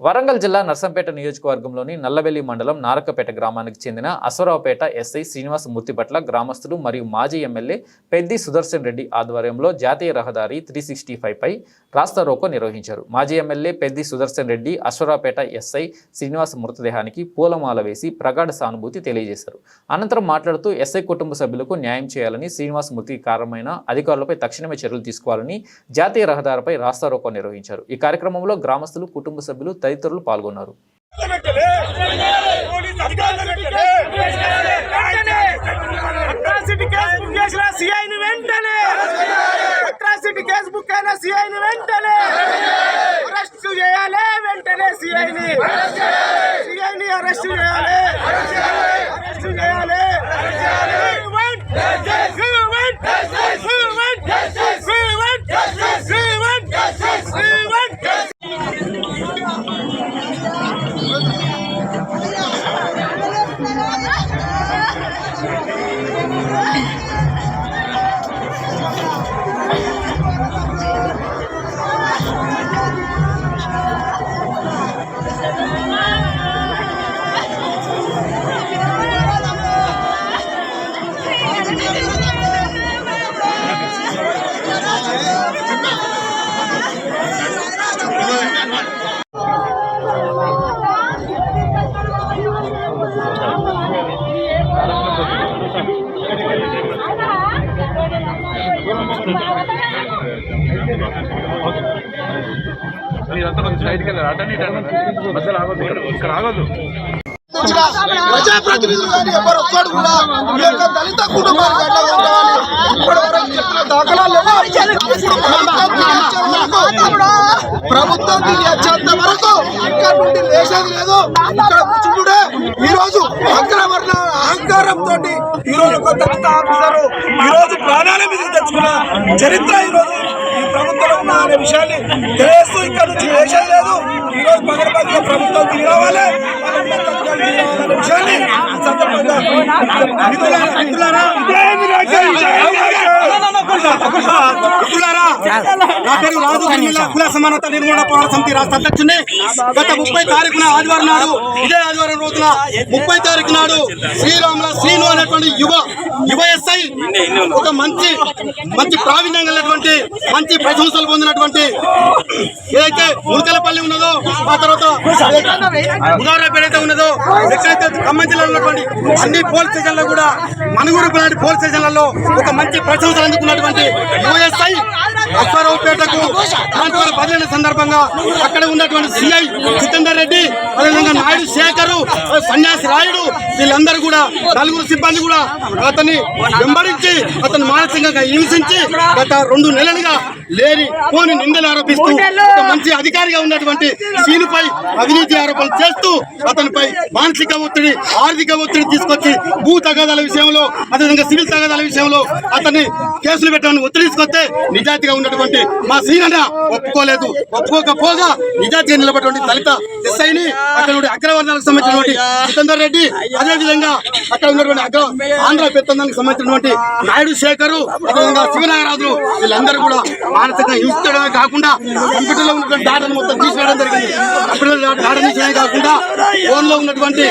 వరంగల్ జిల్లా నర్సంపేట నియోజకవర్గంలోని నల్లవెల్లి మండలం నారకపేట గ్రామానికి చెందిన అశ్వరావుపేట ఎస్ఐ శ్రీనివాస్ మూర్తి పట్ల గ్రామస్తులు మరియు మాజీ ఎమ్మెల్యే పెద్ది సుదర్శన్ రెడ్డి ఆధ్వర్యంలో జాతీయ రహదారి త్రీ సిక్స్టీ ఫైవ్ పై నిర్వహించారు. మాజీ ఎమ్మెల్యే పెద్ది సుదర్శన్ రెడ్డి అశ్వరావుపేట ఎస్ఐ శ్రీనివాస్ మృతదేహానికి పూలమాల వేసి ప్రగాఢ సానుభూతి తెలియజేశారు. అనంతరం మాట్లాడుతూ ఎస్ఐ కుటుంబ సభ్యులకు న్యాయం చేయాలని శ్రీనివాస్ మృతికి కారణమైన అధికారులపై తక్షణమే చర్యలు తీసుకోవాలని జాతీయ రహదారిపై రాస్తారోకో నిర్వహించారు. ఈ కార్యక్రమంలో గ్రామస్తులు కుటుంబ సభ్యులు తదితరులు పాల్గొన్నారు. వెంటనే బుక్ అయిన సిఐని వెంటనే. అరెస్ట్ చేయాలి వెంటనే సిఐని. అరెస్ట్ కొంచెం సైడ్కి వెళ్ళారు ఇటు మధ్యలో ఆగొద్దు ఇక్కడ ఇక్కడ ఆగొద్దు ప్రజాప్రతినిధులు కానీ ఎవరు ఒక్కడు కూడా ఈ యొక్క దళిత కుటుంబానికి అండగా ఉండాలని ఇప్పటి వరకు చెప్పిన దాఖలాలు ప్రభుత్వం దీన్ని వచ్చేంత వరకు ఇక్కడ నుండి లేచేది లేదు. ఇక్కడ కూర్చుంటుడే. ఈ రోజు అగ్రవర్ణ అహంకారంతో ఈ రోజు దళిత ఆఫీసరు ఈ రోజు ప్రాణాల మీద తెచ్చుకున్న చరిత్ర ఈ రోజు ఈ ప్రభుత్వంలో ఉన్న అనే విషయాన్ని తెలియస్తూ ఇక్కడ నుంచి లేచేది లేదు. ఈ రోజు పగడపడిగా ప్రభుత్వం దిగి రావాలి పగడపడిగా దిగి రావాలనే విషయాన్ని సందర్భంగా మిత్రులారా, మిత్రులారా, నా పేరు రాజు కుల సమానత నిర్మూలన పోరాట సమితి రాష్ట్ర అధ్యక్షుడిని గత ముప్పై తారీఖున ఆదివారం నాడు ఇదే ఆదివారం రోజున ముప్పై తారీఖు నాడు శ్రీరాముల శ్రీను అనేటువంటి యువ యువ ఎస్ఐ ఒక మంచి మంచి ప్రావీణ్యం కలిగినటువంటి మంచి ప్రశంసలు పొందినటువంటి ఏదైతే మునకలపల్లి ఉన్నదో ఆ తర్వాత ఉదాహరణ ఉన్నదో ఎక్కడైతే ఖమ్మం జిల్లా ఉన్నటువంటి అన్ని పోలీస్ స్టేషన్లో కూడా మనుగురు లాంటి పోలీస్ స్టేషన్లలో ఒక మంచి ప్రశంసలు అందుకున్నటువంటి యుఎస్ఐ అప్పారావుపేటకు ట్రాన్స్ఫర్ బదిలీన సందర్భంగా అక్కడ ఉన్నటువంటి సిఐ జితేందర్ రెడ్డి అదేవిధంగా నాయుడు శేఖరు సన్యాసి రాయుడు వీళ్ళందరూ కూడా నలుగురు సిబ్బంది కూడా అతన్ని వెంబడించి అతను మానసికంగా హింసించి గత రెండు నెలలుగా లేని పోని నిందలు ఆరోపిస్తూ ఒక మంచి అధికారిగా ఉన్నటువంటి సీనుపై అవినీతి ఆరోపణలు చేస్తూ అతనిపై మానసిక ఒత్తిడి ఆర్థిక ఒత్తిడి తీసుకొచ్చి భూ తగాదాల విషయంలో అదేవిధంగా సివిల్ తగాదాల విషయంలో అతన్ని కేసులు పెట్టమని ఒత్తిడి తీసుకొస్తే నిజాయితీగా ఉన్నటువంటి మా సీనన్న ఒప్పుకోలేదు. ఒప్పుకోకపోగా నిజాయితీగా నిలబడినటువంటి దళిత ఎస్ఐని అక్కడ అగ్రవర్ణాలకు సంబంధించినటువంటి జితేందర్ రెడ్డి. అదేవిధంగా అక్కడ ఉన్నటువంటి ఆంధ్ర పెత్తందానికి సంబంధించినటువంటి నాయుడు శేఖరు అదేవిధంగా శివనాగరాజులు వీళ్ళందరూ కూడా మానసికంగా హింసించడమే కాకుండా కంప్యూటర్లో ఉన్నటువంటి డాటాను మొత్తం తీసివేయడం జరిగింది. కంప్యూటర్ డాటా తీసివేయడమే కాకుండా ఫోన్లో ఉన్నటువంటి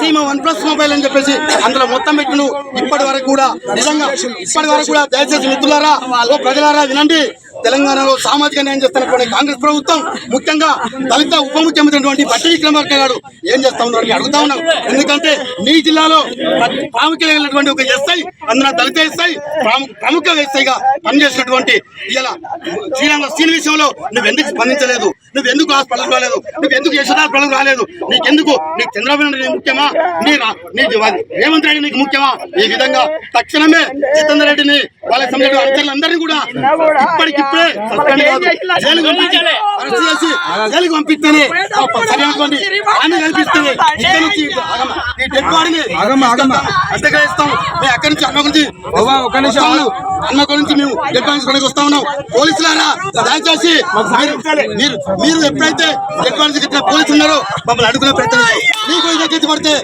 సీమ వన్ ప్లస్ మొబైల్ అని చెప్పేసి అందులో మొత్తం పెట్టిన. ఇప్పటి వరకు కూడా నిజంగా ఇప్పటి వరకు కూడా దయచేసి మిత్రులారా ఓ ప్రజలారా వినండి. తెలంగాణలో సామాజిక న్యాయం చేస్తున్నటువంటి కాంగ్రెస్ ప్రభుత్వం ముఖ్యంగా దళిత ఉప ముఖ్యమంత్రి అయినటువంటి బట్టి విక్రమార్క గారు ఏం చేస్తా ఉన్నారు అడుగుతా ఉన్నాం ఎందుకంటే నీ జిల్లాలో ప్రాముఖ్యమైనటువంటి ఒక ఎస్ఐ అందున దళిత ఎస్ఐ ప్రముఖ ఎస్ఐగా పనిచేసినటువంటి ఇలా శ్రీరంగ సీన్ విషయంలో నువ్వు ఎందుకు స్పందించలేదు? నువ్వు ఎందుకు హాస్పిటల్ రాలేదు? నువ్వు ఎందుకు యశోదాస్పటల్ రాలేదు? నీకెందుకు? నీకు చంద్రబాబు నాయుడు నీకు ముఖ్యమా? నీ రా- నీ రేవంత్ రెడ్డి నీకు ముఖ్యమా? ఈ విధంగా తక్షణమే జితేందర్ రెడ్డిని వాళ్ళకి సంబంధించిన అనుచరులందరినీ కూడా ఇప్పటికి కాదు జైలుకి పంపించాలి. అరెస్ట్ చేసి జైలుకి పంపిస్తేనే ఆ సరైనటువంటి హామీ కల్పిస్తేనే ఇక్కడ నుంచి. ఈ డెడ్ బాడీని అద్దెగా ఇస్తాం. మేము అక్కడి నుంచి అన్న గురించి ఒక నిమిషం గురించి మేము బాడీస్ కొనకి వస్తా ఉన్నాం. పోలీసులారా దయచేసి మీరు- మీరు ఎప్పుడైతే బాడీస్ ఇట్లా పోలీసులు ఉన్నారో మమ్మల్ని అడుగునే ప్రయత్నం. మీకు పడితే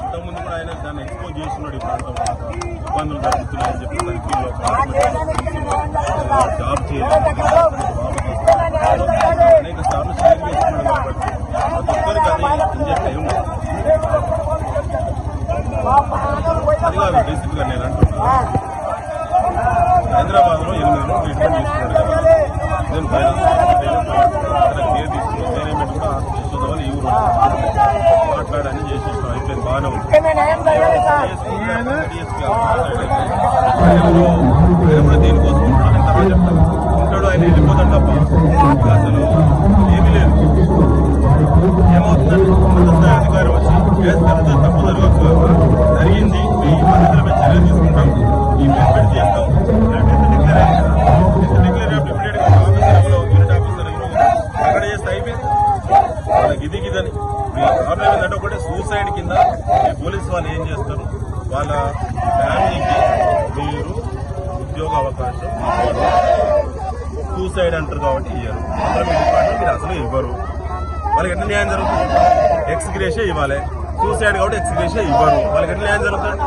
ఇంతకుముందు కూడా ఆయన దాన్ని ఎక్స్పోజ్ చేస్తున్నాడు ఈ ప్రాంతం ఇబ్బందులు జరుగుతున్నాయని చెప్పి తనకి జాబ్ చేయాలి అనేక హైదరాబాద్లో ఎనిమిది రోజులు ట్రీట్మెంట్ తీసుకున్నాడు నేను బయట కేర్ తీసుకున్నాను మేనేజ్మెంట్ కూడా ఈ ఊరు మాట్లాడని చేసేసాం అయిపోయింది బాగానే ఉంది దీనికోసం ఉంటాడు తర్వాత చెప్తాను ఉంటాడు ఆయన వెళ్ళిపోతాడు తప్ప అసలు ఏమీ లేదు. ఏమవుతుందంటే ఉన్నత స్థాయి అధికారం వచ్చి చేస్తారు. అయిపోయింది. వాళ్ళకి ఇది ఇదని మీ ఏంటంటే ఒకటి సూసైడ్ కింద ఈ పోలీస్ వాళ్ళు ఏం చేస్తారు? వాళ్ళ ఫ్యామిలీకి మీరు ఉద్యోగ అవకాశం సూసైడ్ అంటారు కాబట్టి ఇయ్యరు. డిపార్ట్మెంట్ మీరు అసలు ఇవ్వరు. వాళ్ళకి ఎట్లా న్యాయం జరుగుతుంది? ఎక్స్గ్రేషే ఇవ్వాలి. సూసైడ్ కాబట్టి ఎక్స్గ్రేషే ఇవ్వరు. వాళ్ళకి ఎట్లా న్యాయం జరుగుతుంది?